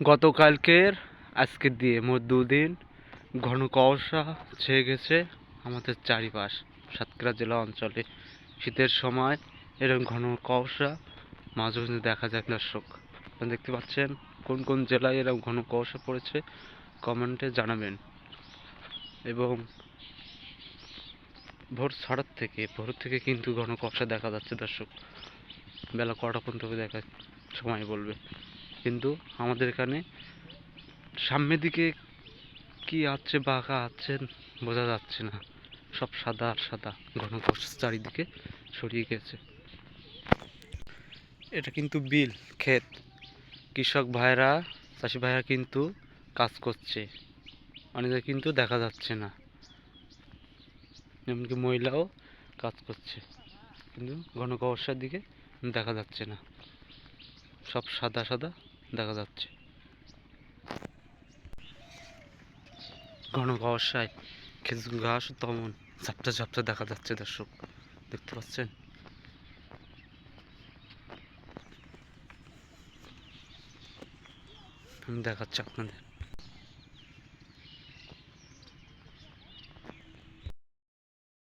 গতকালকের আজকে দিয়ে মোট দুদিন ঘন কুয়াশা ছেয়ে গেছে আমাদের চারিপাশ, সাতক্ষীরা জেলা অঞ্চলে। শীতের সময় এরকম ঘন কুয়াশা মাঝে মাঝে দেখা যায় দর্শক। আপনারা দেখতে পাচ্ছেন কোন কোন জেলায় এরকম ঘন কুয়াশা পড়েছে, কমেন্টে জানাবেন। এবং ভোর ছটার থেকে, ভোর থেকে কিন্তু ঘন কুয়াশা দেখা যাচ্ছে দর্শক। বেলা কটা পর্যন্ত দেখা সময় বলবে। কিন্তু আমাদের এখানে সামনের দিকে কি আছে বাঁকা আছে বোঝা যাচ্ছে না। সব সাদা আর সাদা, ঘন চারিদিকে ছড়িয়ে গেছে। এটা কিন্তু বিল, ক্ষেত। কৃষক ভাইরা, চাষি ভাইরা কিন্তু কাজ করছে। অনেকে কিন্তু দেখা যাচ্ছে না। এমনকি মহিলাও কাজ করছে। কিন্তু ঘন দিকে দেখা যাচ্ছে না। সব সাদা সাদা দেখা যাচ্ছে। ঘন কুয়াশায় খেজুর ঘাস তেমন, ঝাপটা ঝাপটা দেখা যাচ্ছে দর্শক, দেখতে পাচ্ছেন? আমি দেখাচ্ছি আপনাদের।